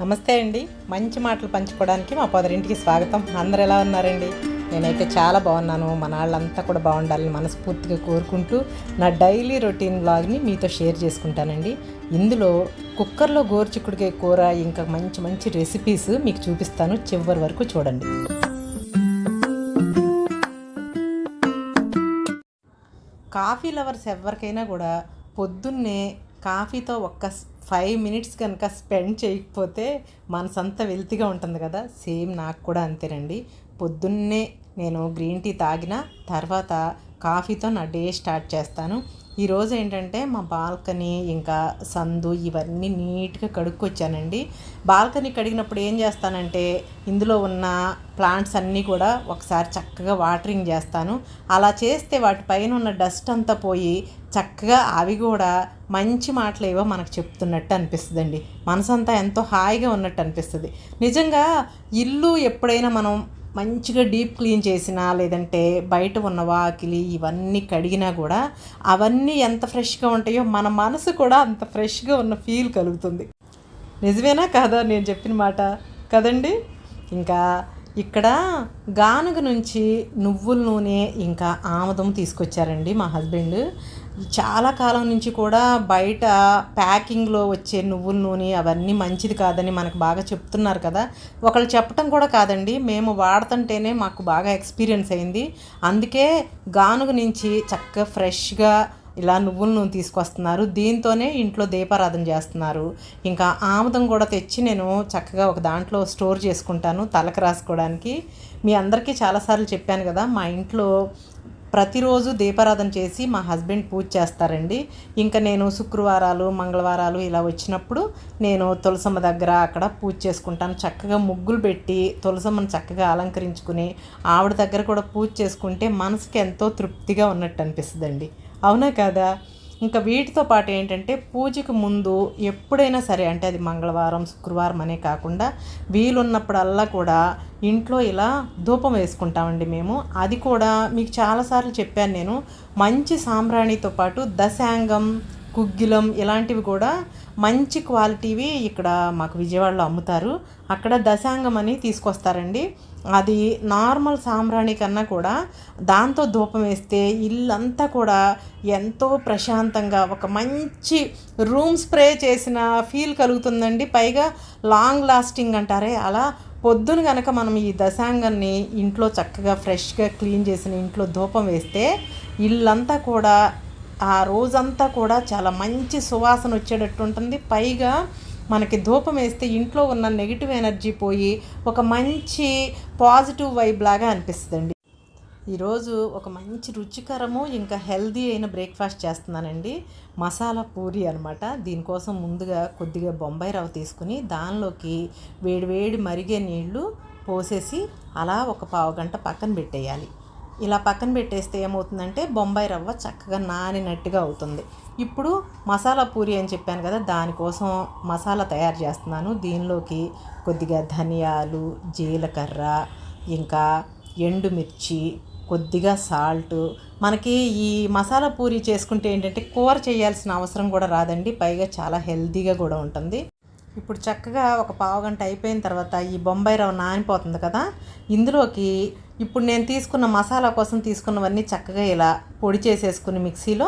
నమస్తే అండి. మంచి మాటలు పంచుకోవడానికి మా పొదరింటికి స్వాగతం. అందరు ఎలా ఉన్నారండి? నేనైతే చాలా బాగున్నాను. మన వాళ్ళంతా కూడా బాగుండాలని మనస్ఫూర్తిగా కోరుకుంటూ నా డైలీ రొటీన్ బ్లాగ్ని మీతో షేర్ చేసుకుంటానండి. ఇందులో కుక్కర్లో గోరుచిక్కుడికాయ కూర ఇంకా మంచి మంచి రెసిపీస్ మీకు చూపిస్తాను. చివరి వరకు చూడండి. కాఫీ లవర్స్ ఎవరికైనా కూడా పొద్దున్నే కాఫీతో ఒక్క ఫైవ్ మినిట్స్ కనుక స్పెండ్ చేయకపోతే మనసంతా వెల్తిగా ఉంటుంది కదా సేమ్ నాకు కూడా అంతేనండి. పొద్దున్నే నేను గ్రీన్ టీ తాగిన తర్వాత కాఫీతో నా డే స్టార్ట్ చేస్తాను. ఈరోజు ఏంటంటే మా బాల్కనీ ఇంకా సందు ఇవన్నీ నీట్గా కడుక్కొచ్చానండి. బాల్కనీ కడిగినప్పుడు ఏం చేస్తానంటే ఇందులో ఉన్న ప్లాంట్స్ అన్నీ కూడా ఒకసారి చక్కగా వాటరింగ్ చేస్తాను. అలా చేస్తే వాటిపైన ఉన్న డస్ట్ అంతా పోయి చక్కగా అవి కూడా మంచి మాటలు ఏవో మనకు చెప్తున్నట్టు అనిపిస్తుందండి. మనసంతా ఎంతో హాయిగా ఉన్నట్టు అనిపిస్తుంది. నిజంగా ఇల్లు ఎప్పుడైనా మనం మంచిగా డీప్ క్లీన్ చేసినా లేదంటే బయట ఉన్న వాకిలి ఇవన్నీ కడిగినా కూడా అవన్నీ ఎంత ఫ్రెష్గా ఉంటాయో మన మనసు కూడా అంత ఫ్రెష్గా ఉన్న ఫీల్ కలుగుతుంది. నిజమేనా కాదా నేను చెప్పిన మాట? కదండి? ఇంకా ఇక్కడ గానుగ నుంచి నువ్వుల నూనె ఇంకా ఆముదం తీసుకొచ్చారండి మా హస్బెండ్. చాలా కాలం నుంచి కూడా బయట ప్యాకింగ్లో వచ్చే నువ్వుల నూనె అవన్నీ మంచిది కాదని మనకు బాగా చెప్తున్నారు కదా. ఒకళ్ళు చెప్పటం కూడా కాదండి. మేము వాడుతుంటేనే మాకు బాగా ఎక్స్పీరియన్స్ అయింది. అందుకే గానుగ నుంచి చక్కగా ఫ్రెష్గా ఇలా నువ్వుల నూనె తీసుకొస్తున్నారు. దీంతోనే ఇంట్లో దీపారాధన చేస్తున్నారు. ఇంకా ఆముదం కూడా తెచ్చి నేను చక్కగా ఒక దాంట్లో స్టోర్ చేసుకుంటాను తలకు రాసుకోవడానికి. మీ అందరికీ చాలాసార్లు చెప్పాను కదా మా ఇంట్లో ప్రతిరోజు దీపారాధన చేసి మా హస్బెండ్ పూజ చేస్తారండి. ఇంకా నేను శుక్రవారాలు మంగళవారాలు ఇలా వచ్చినప్పుడు నేను తులసమ్మ దగ్గర అక్కడ పూజ చేసుకుంటాను. చక్కగా ముగ్గులు పెట్టి తులసమ్మను చక్కగా అలంకరించుకుని ఆవిడ దగ్గర కూడా పూజ చేసుకుంటే మనసుకి ఎంతో తృప్తిగా ఉన్నట్టు అనిపిస్తుందండి. అవునా కదా? ఇంకా వీటితో పాటు ఏంటంటే పూజకు ముందు ఎప్పుడైనా సరే అంటే అది మంగళవారం శుక్రవారం అనే కాకుండా వీలున్నప్పుడల్లా కూడా ఇంట్లో ఇలా ధూపం వేసుకుంటామండి మేము. అది కూడా మీకు చాలాసార్లు చెప్పాను నేను. మంచి సాంబ్రాణితో పాటు దశాంగం కుగ్గిలం ఇలాంటివి కూడా మంచి క్వాలిటీవి ఇక్కడ మాకు విజయవాడలో అమ్ముతారు. అక్కడ దశాంగం అని తీసుకొస్తారండి. అది నార్మల్ సాంబ్రాణి కన్నా కూడా దాంతో ధూపం వేస్తే ఇల్లంతా కూడా ఎంతో ప్రశాంతంగా ఒక మంచి రూమ్ స్ప్రే చేసిన ఫీల్ కలుగుతుందండి. పైగా లాంగ్ లాస్టింగ్ అంటారే అలా పొద్దున కనుక మనం ఈ దశాంగాన్ని ఇంట్లో చక్కగా ఫ్రెష్గా క్లీన్ చేసిన ఇంట్లో ధూపం వేస్తే ఇల్లంతా కూడా ఆ రోజంతా కూడా చాలా మంచి సువాసన వచ్చేటట్టు ఉంటుంది. పైగా మనకి ధూపం వేస్తే ఇంట్లో ఉన్న నెగిటివ్ ఎనర్జీ పోయి ఒక మంచి పాజిటివ్ వైబ్ లాగా అనిపిస్తుందండి. ఈరోజు ఒక మంచి రుచికరము ఇంకా హెల్దీ అయిన బ్రేక్ఫాస్ట్ చేస్తున్నానండి. మసాలా పూరి అనమాట దీనికోసం ముందుగా కొద్దిగా బొంబాయి రవ్వ తీసుకుని దానిలోకి వేడివేడి మరిగే నీళ్ళు పోసేసి అలా ఒక పావు గంట పక్కన పెట్టేయాలి. ఇలా పక్కన పెట్టేస్తే ఏమవుతుందంటే బొంబాయి రవ్వ చక్కగా నానినట్టుగా అవుతుంది. ఇప్పుడు మసాలా పూరి అని చెప్పాను కదా దానికోసం మసాలా తయారు చేస్తున్నాను. దీనిలోకి కొద్దిగా ధనియాలు జీలకర్ర ఇంకా ఎండుమిర్చి కొద్దిగా సాల్ట్. మనకి ఈ మసాలా పూరి చేసుకుంటే ఏంటంటే కూర చేయాల్సిన అవసరం కూడా రాదండి. పైగా చాలా హెల్తీగా కూడా ఉంటుంది. ఇప్పుడు చక్కగా ఒక పావు గంట అయిపోయిన తర్వాత ఈ బొంబాయి రవ్వ నానిపోతుంది కదా ఇందులోకి ఇప్పుడు నేను తీసుకున్న మసాలా కోసం తీసుకున్నవన్నీ చక్కగా ఇలా పొడి చేసేసుకుని మిక్సీలో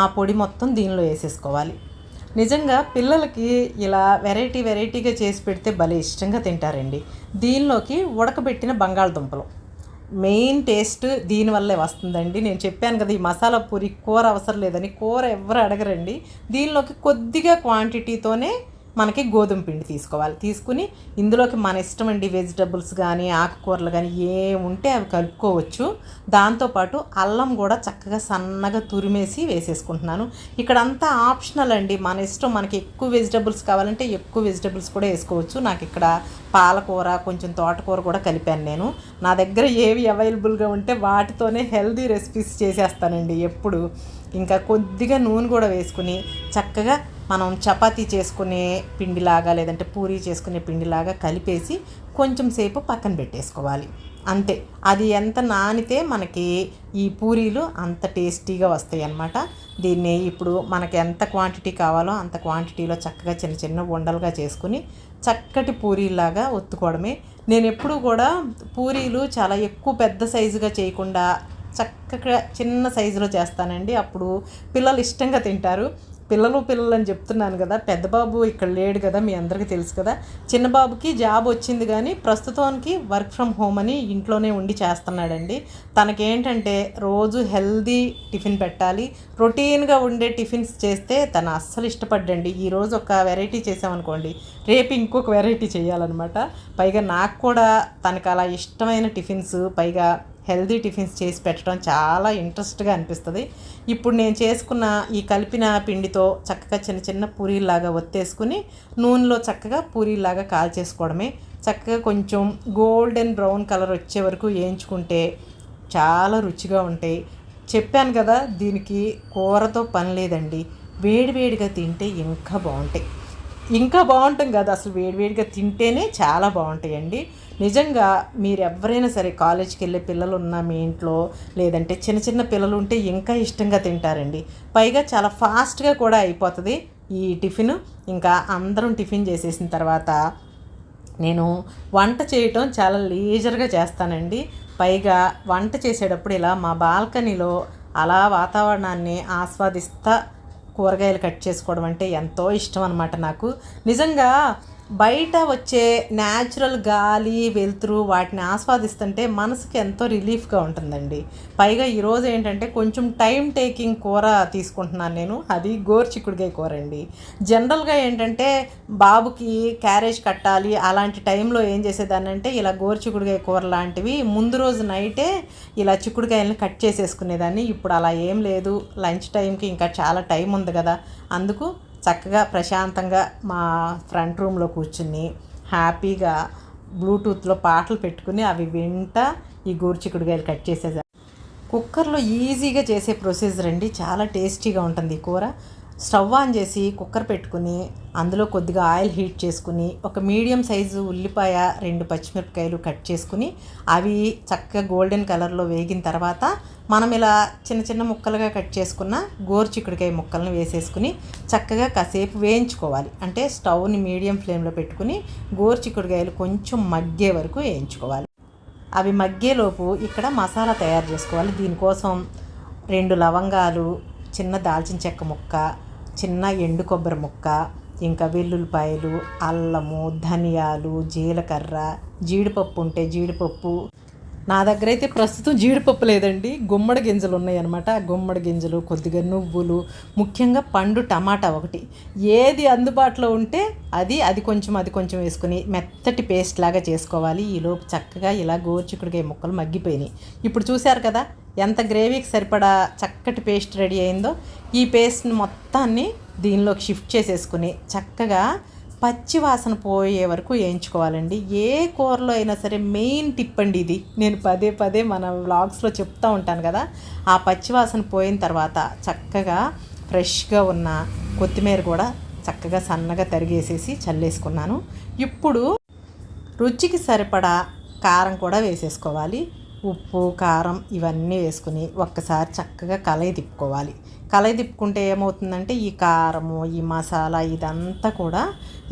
ఆ పొడి మొత్తం దీనిలో వేసేసుకోవాలి. నిజంగా పిల్లలకి ఇలా వెరైటీ వెరైటీగా చేసి పెడితే భలే ఇష్టంగా తింటారండి. దీనిలోకి ఉడకబెట్టిన బంగాళదుంపలు. మెయిన్ టేస్ట్ దీనివల్లే వస్తుందండి. నేను చెప్పాను కదా ఈ మసాలా పూరి కూర అవసరం లేదని కూర ఎవరు అడగరండి. దీనిలోకి కొద్దిగా క్వాంటిటీతోనే మనకి గోధుమ పిండి తీసుకోవాలి. తీసుకుని ఇందులోకి మన ఇష్టం అండి వెజిటబుల్స్ కానీ ఆకుకూరలు కానీ ఏ ఉంటే అవి కలుపుకోవచ్చు. దాంతోపాటు అల్లం కూడా చక్కగా సన్నగా తురిమేసి వేసేసుకుంటున్నాను. ఇక్కడ అంతా ఆప్షనల్ అండి. మన ఇష్టం మనకి ఎక్కువ వెజిటబుల్స్ కావాలంటే ఎక్కువ వెజిటబుల్స్ కూడా వేసుకోవచ్చు. నాకు ఇక్కడ పాలకూర కొంచెం తోటకూర కూడా కలిపాను నేను. నా దగ్గర ఏవి అవైలబుల్గా ఉంటే వాటితోనే హెల్దీ రెసిపీస్ చేసేస్తానండి ఎప్పుడు. ఇంకా కొద్దిగా నూనె కూడా వేసుకుని చక్కగా మనం చపాతీ చేసుకునే పిండిలాగా లేదంటే పూరీ చేసుకునే పిండిలాగా కలిపేసి కొంచెం సేపు పక్కన పెట్టేసుకోవాలి. అంతే. అది ఎంత నానితే మనకి ఈ పూరీలు అంత టేస్టీగా వస్తాయి అన్నమాట. దీన్ని ఇప్పుడు మనకి ఎంత క్వాంటిటీ కావాలో అంత క్వాంటిటీలో చక్కగా చిన్న చిన్న ఉండలుగా చేసుకుని చక్కటి పూరీలాగా ఒత్తుకోవడమే. నేను ఎప్పుడు కూడా పూరీలు చాలా ఎక్కువ పెద్ద సైజుగా చేయకుండా చక్కగా చిన్న సైజులో చేస్తానండి. అప్పుడు పిల్లలు ఇష్టంగా తింటారు. పిల్లలు పిల్లలు అని చెప్తున్నాను కదా పెద్ద బాబు ఇక్కడ లేడు కదా మీ అందరికీ తెలుసు కదా. చిన్న బాబుకి జాబ్ వచ్చింది కానీ ప్రస్తుతానికి వర్క్ ఫ్రమ్ హోమ్ అని ఇంట్లోనే ఉండి చేస్తున్నాడండి. తనకేంటంటే రోజు హెల్దీ టిఫిన్ పెట్టాలి. రొటీన్గా ఉండే టిఫిన్స్ చేస్తే తను అస్సలు ఇష్టపడ్డండి. ఈరోజు ఒక వెరైటీ చేసామనుకోండి రేపు ఇంకొక వెరైటీ చేయాలన్నమాట. పైగా నాకు కూడా తనకు అలా ఇష్టమైన టిఫిన్స్ పైగా హెల్దీ టిఫిన్స్ చేసి పెట్టడం చాలా ఇంట్రెస్ట్గా అనిపిస్తుంది. ఇప్పుడు నేను చేసుకున్న ఈ కలిపిన పిండితో చక్కగా చిన్న చిన్న పూరీలాగా ఒత్తేసుకుని నూనెలో చక్కగా పూరీలాగా కాల్చేసుకోవడమే. చక్కగా కొంచెం గోల్డెన్ బ్రౌన్ కలర్ వచ్చే వరకు వేయించుకుంటే చాలా రుచిగా ఉంటాయి. చెప్పాను కదా దీనికి కూరతో పని లేదండి. వేడివేడిగా తింటే ఇంకా బాగుంటాయి. ఇంకా బాగుంటాం కదా అసలు వేడివేడిగా తింటేనే చాలా బాగుంటాయండి. నిజంగా మీరు ఎవరైనా సరే కాలేజ్కి వెళ్ళే పిల్లలు ఉన్నా మీ ఇంట్లో లేదంటే చిన్న చిన్న పిల్లలు ఉంటే ఇంకా ఇష్టంగా తింటారండి. పైగా చాలా ఫాస్ట్గా కూడా అయిపోతుంది ఈ టిఫిన్. ఇంకా అందరం టిఫిన్ చేసేసిన తర్వాత నేను వంట చేయటం చాలా లేజర్గా చేస్తానండి. పైగా వంట చేసేటప్పుడు ఇలా మా బాల్కనీలో అలా వాతావరణాన్ని ఆస్వాదిస్తా కూరగాయలు కట్ చేసుకోవడం అంటే ఎంతో ఇష్టం అనమాట నాకు. నిజంగా బయట వచ్చే న్యాచురల్ గాలి వెలుతురు వాటిని ఆస్వాదిస్తుంటే మనసుకి ఎంతో రిలీఫ్గా ఉంటుందండి. పైగా ఈరోజు ఏంటంటే కొంచెం టైం టేకింగ్ కూర తీసుకుంటున్నాను నేను. అది గోర్చిక్కుడికాయ కూర అండి. జనరల్గా ఏంటంటే బాబుకి క్యారేజ్ కట్టాలి అలాంటి టైంలో ఏం చేసేదాన్ని అంటే ఇలా గోర్చిక్కుడికాయ కూర లాంటివి ముందు రోజు నైటే ఇలా చిక్కుడుకాయలని కట్ చేసేసుకునేదాన్ని. ఇప్పుడు అలా ఏం లేదు. లంచ్ టైంకి ఇంకా చాలా టైం ఉంది కదా. అందుకు చక్కగా ప్రశాంతంగా మా ఫ్రంట్ రూమ్లో కూర్చుని హ్యాపీగా బ్లూటూత్లో పాటలు పెట్టుకుని అవి వింట ఈ గోరుచిక్కుడుకాయలు కట్ చేసేదా కుక్కర్లో ఈజీగా చేసే ప్రొసీజర్ అండి. చాలా టేస్టీగా ఉంటుంది ఈ కూర. స్టవ్ ఆన్ చేసి కుక్కర్ పెట్టుకుని అందులో కొద్దిగా ఆయిల్ హీట్ చేసుకుని ఒక మీడియం సైజు ఉల్లిపాయ రెండు పచ్చిమిరపకాయలు కట్ చేసుకుని అవి చక్కగా గోల్డెన్ కలర్లో వేగిన తర్వాత మనం ఇలా చిన్న చిన్న ముక్కలుగా కట్ చేసుకున్న గోరుచిక్కుడికాయ ముక్కలను వేసేసుకుని చక్కగా కాసేపు వేయించుకోవాలి. అంటే స్టవ్ని మీడియం ఫ్లేమ్లో పెట్టుకుని గోరుచిక్కుడికాయలు కొంచెం మగ్గే వరకు వేయించుకోవాలి. అవి మగ్గేలోపు ఇక్కడ మసాలా తయారు చేసుకోవాలి. దీనికోసం రెండు లవంగాలు చిన్న దాల్చిన చెక్క ముక్క చిన్న ఎండు కొబ్బరి ముక్క ఇంకా వెల్లుల్లిపాయలు అల్లము ధనియాలు జీలకర్ర జీడిపప్పు ఉంటే జీడిపప్పు నా దగ్గర అయితే ప్రస్తుతం జీడిపప్పు లేదండి గుమ్మడి గింజలు ఉన్నాయన్నమాట. ఆ గుమ్మడి గింజలు కొద్దిగా నువ్వులు ముఖ్యంగా పండు టమాటా ఒకటి. ఏది అందుబాటులో ఉంటే అది అది కొంచెం అది కొంచెం వేసుకుని మెత్తటి పేస్ట్ లాగా చేసుకోవాలి. ఈలోపు చక్కగా ఇలా గోరుచిక్కుడుకాయ ముక్కలు మగ్గిపోయినాయి. ఇప్పుడు చూశారు కదా ఎంత గ్రేవీకి సరిపడా చక్కటి పేస్ట్ రెడీ అయిందో. ఈ పేస్ట్ని మొత్తాన్ని దీనిలోకి షిఫ్ట్ చేసేసుకుని చక్కగా పచ్చి వాసన పోయే వరకు వేయించుకోవాలండి. ఏ కూరలో అయినా సరే మెయిన్ టిప్ అండి ఇది. నేను పదే పదే మన వ్లాగ్స్లో చెప్తూ ఉంటాను కదా. ఆ పచ్చి వాసన పోయిన తర్వాత చక్కగా ఫ్రెష్గా ఉన్న కొత్తిమీర కూడా చక్కగా సన్నగా తరిగేసేసి చల్లేసుకున్నాను. ఇప్పుడు రుచికి సరిపడా కారం కూడా వేసేసుకోవాలి. ఉప్పు కారం ఇవన్నీ వేసుకుని ఒక్కసారి చక్కగా కలయి తిప్పుకోవాలి. కలయి తిప్పుకుంటే ఏమవుతుందంటే ఈ కారము ఈ మసాలా ఇదంతా కూడా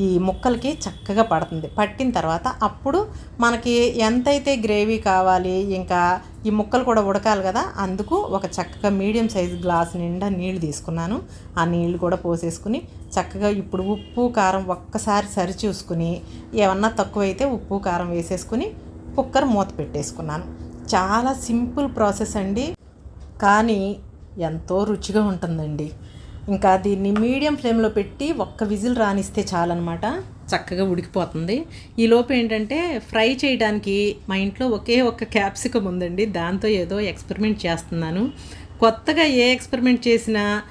ఈ ముక్కలకి చక్కగా పడుతుంది. పట్టిన తర్వాత అప్పుడు మనకి ఎంతైతే గ్రేవీ కావాలి ఇంకా ఈ ముక్కలు కూడా ఉడకాలి కదా అందుకు ఒక చక్కగా మీడియం సైజ్ గ్లాస్ నిండా నీళ్ళు తీసుకున్నాను. ఆ నీళ్ళు కూడా పోసేసుకుని చక్కగా ఇప్పుడు ఉప్పు కారం ఒక్కసారి సరి చూసుకుని ఏమన్నా తక్కువైతే ఉప్పు కారం వేసేసుకుని కుక్కర్ మూత పెట్టేసుకున్నాను. చాలా సింపుల్ ప్రాసెస్ అండి. కానీ ఎంతో రుచిగా ఉంటుందండి. ఇంకా దీన్ని మీడియం ఫ్లేమ్లో పెట్టి ఒక్క విజిల్ రానిస్తే చాలన్నమాట. చక్కగా ఉడికిపోతుంది. ఈ లోపు ఏంటంటే ఫ్రై చేయడానికి మా ఇంట్లో ఒకే ఒక్క క్యాప్సికమ్ ఉందండి. దాంతో ఏదో ఎక్స్పెరిమెంట్ చేస్తున్నాను. కొత్తగా ఏ ఎక్స్పెరిమెంట్ చేసినా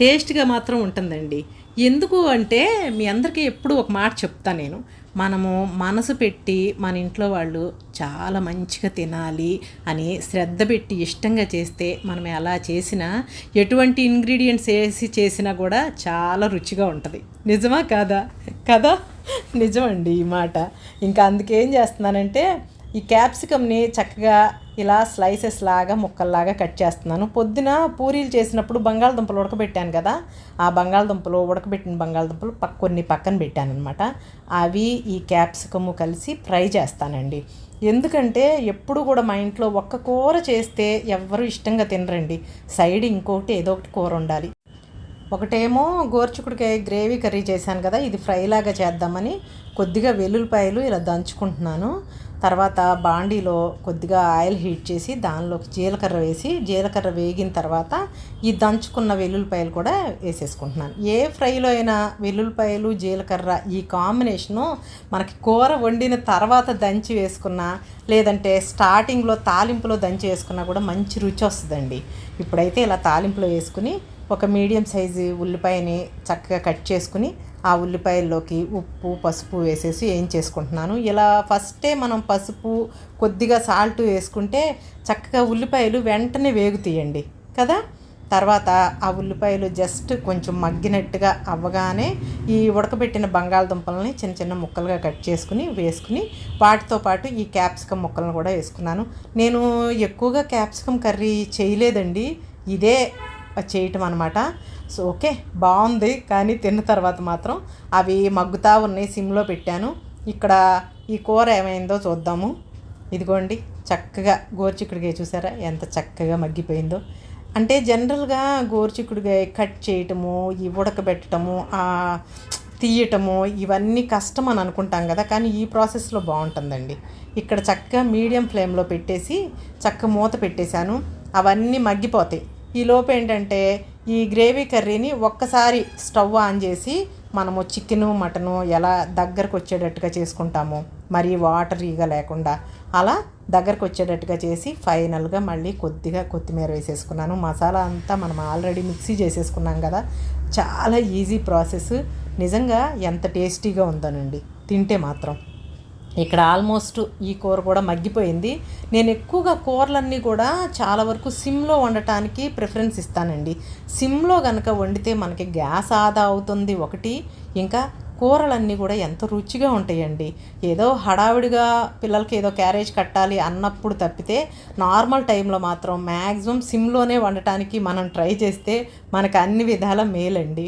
టేస్ట్గా మాత్రం ఉంటుందండి. ఎందుకు అంటే మీ అందరికీ ఎప్పుడు ఒక మాట చెప్తాను నేను. మనము మనసు పెట్టి మన ఇంట్లో వాళ్ళు చాలా మంచిగా తినాలి అని శ్రద్ధ పెట్టి ఇష్టంగా చేస్తే మనం ఎలా చేసినా ఎటువంటి ఇంగ్రీడియంట్స్ వేసి చేసినా కూడా చాలా రుచిగా ఉంటుంది. నిజమా కాదా? కదా? నిజమండి ఈ మాట. ఇంకా అందుకేం చేస్తున్నానంటే ఈ క్యాప్సికమ్ని చక్కగా ఇలా స్లైసెస్ లాగా ముక్కల్లాగా కట్ చేస్తున్నాను. పొద్దున పూరీలు చేసినప్పుడు బంగాళదుంపలు ఉడకబెట్టాను కదా ఆ బంగాళదుంపలు ఉడకబెట్టిన బంగాళదుంపలు పక్క కొన్ని పక్కన పెట్టాను అనమాట అవి ఈ క్యాప్సికము కలిసి ఫ్రై చేస్తానండి. ఎందుకంటే ఎప్పుడు కూడా మా ఇంట్లో ఒక్క కూర చేస్తే ఎవ్వరూ ఇష్టంగా తినరండి. సైడ్ ఇంకొకటి ఏదో ఒకటి కూర ఉండాలి. ఒకటేమో గోర్చుకుడికాయ గ్రేవీ కర్రీ చేశాను కదా ఇది ఫ్రైలాగా చేద్దామని కొద్దిగా వెల్లుల్లిపాయలు ఇలా దంచుకుంటున్నాను. తర్వాత బాండీలో కొద్దిగా ఆయిల్ హీట్ చేసి దానిలోకి జీలకర్ర వేసి జీలకర్ర వేగిన తర్వాత ఈ దంచుకున్న వెల్లుల్లిపాయలు కూడా వేసేసుకుంటున్నాను. ఏ ఫ్రైలో అయినా వెల్లుల్లిపాయలు జీలకర్ర ఈ కాంబినేషను మనకి కూర వండిన తర్వాత దంచి వేసుకున్నా లేదంటే స్టార్టింగ్లో తాలింపులో దంచి వేసుకున్నా కూడా మంచి రుచి వస్తుందండి. ఇప్పుడైతే ఇలా తాలింపులో వేసుకుని ఒక మీడియం సైజు ఉల్లిపాయని చక్కగా కట్ చేసుకుని ఆ ఉల్లిపాయల్లోకి ఉప్పు పసుపు వేసేసి ఏం చేసుకుంటున్నాను? ఇలా ఫస్టే మనం పసుపు కొద్దిగా సాల్ట్ వేసుకుంటే చక్కగా ఉల్లిపాయలు వెంటనే వేగుతాయండి కదా? తర్వాత ఆ ఉల్లిపాయలు జస్ట్ కొంచెం మగ్గినట్టుగా అవ్వగానే ఈ ఉడకబెట్టిన బంగాళదుంపలని చిన్న చిన్న ముక్కలుగా కట్ చేసుకుని వేసుకుని వాటితో పాటు ఈ క్యాప్సికమ్ ముక్కలను కూడా వేసుకున్నాను. నేను ఎక్కువగా క్యాప్సికమ్ కర్రీ చేయలేదండి. ఇదే చేయటం అనమాట సో ఓకే బాగుంది. కానీ తిన్న తర్వాత మాత్రం అవి మగ్గుతా ఉన్నాయి సిమ్లో పెట్టాను. ఇక్కడ ఈ కూర ఏమైందో చూద్దాము. ఇదిగోండి చక్కగా గోరుచిక్కుడుగాయ చూసారా? ఎంత చక్కగా మగ్గిపోయిందో. అంటే జనరల్గా గోరుచిక్కుడుగాయ కట్ చేయటము ఈ ఉడకబెట్టడము తీయటము ఇవన్నీ కష్టం అని అనుకుంటాం కదా. కానీ ఈ ప్రాసెస్లో బాగుంటుందండి. ఇక్కడ చక్కగా మీడియం ఫ్లేమ్లో పెట్టేసి చక్క మూత పెట్టేశాను. అవన్నీ మగ్గిపోతాయి. ఈ ఏంటంటే ఈ గ్రేవీ కర్రీని ఒక్కసారి స్టవ్ ఆన్ చేసి మనము చికెను మటను ఎలా దగ్గరకు వచ్చేటట్టుగా చేసుకుంటాము. మరి వాటరీగా లేకుండా అలా దగ్గరకు వచ్చేటట్టుగా చేసి ఫైనల్గా మళ్ళీ కొద్దిగా కొత్తిమీర వేసేసుకున్నాను. మసాలా అంతా మనం ఆల్రెడీ మిక్సీ చేసేసుకున్నాం కదా. చాలా ఈజీ ప్రాసెస్. నిజంగా ఎంత టేస్టీగా ఉందోనండి. తింటే మాత్రం. ఇక్కడ ఆల్మోస్ట్ ఈ కూర కూడా మగ్గిపోయింది. నేను ఎక్కువగా కూరలన్నీ కూడా చాలా వరకు సిమ్లో వండటానికి ప్రిఫరెన్స్ ఇస్తానండి. సిమ్లో కనుక వండితే మనకి గ్యాస్ ఆదా అవుతుంది ఒకటి ఇంకా కూరలన్నీ కూడా ఎంత రుచిగా ఉంటాయండి. ఏదో హడావిడిగా పిల్లలకి ఏదో క్యారేజ్ కట్టాలి అన్నప్పుడు తప్పితే నార్మల్ టైంలో మాత్రం మ్యాక్సిమం సిమ్లోనే వండటానికి మనం ట్రై చేస్తే మనకు అన్ని విధాల మేలండి.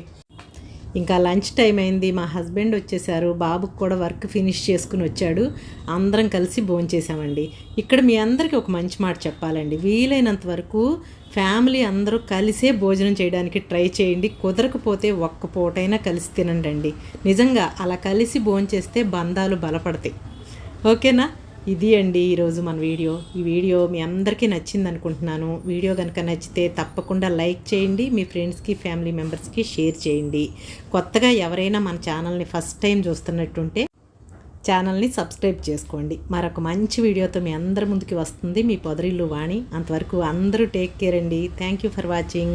ఇంకా లంచ్ టైం అయింది. మా హస్బెండ్ వచ్చేసారు. బాబుకి కూడా వర్క్ ఫినిష్ చేసుకుని వచ్చాడు. అందరం కలిసి భోంచేసామండి ఇక్కడ మీ అందరికీ ఒక మంచి మాట చెప్పాలండి. వీలైనంత వరకు ఫ్యామిలీ అందరూ కలిసే భోజనం చేయడానికి ట్రై చేయండి. కుదరకపోతే ఒక్క పూటైనా కలిసి తినండి నిజంగా అలా కలిసి భోంచేస్తే బంధాలు బలపడతాయి. ఓకేనా? ఇది అండి ఈరోజు మన వీడియో. ఈ వీడియో మీ అందరికీ నచ్చింది అనుకుంటున్నాను. వీడియో కనుక నచ్చితే తప్పకుండా లైక్ చేయండి మీ ఫ్రెండ్స్కి ఫ్యామిలీ మెంబర్స్కి షేర్ చేయండి. కొత్తగా ఎవరైనా మన ఛానల్ని ఫస్ట్ టైం చూస్తున్నట్టుంటే ఛానల్ని సబ్స్క్రైబ్ చేసుకోండి. మరొక మంచి వీడియోతో మీ అందరి ముందుకి వస్తుంది మీ పొదరిల్లు వాణి. అంతవరకు అందరూ టేక్ కేర్ అండి. Thank you for watching.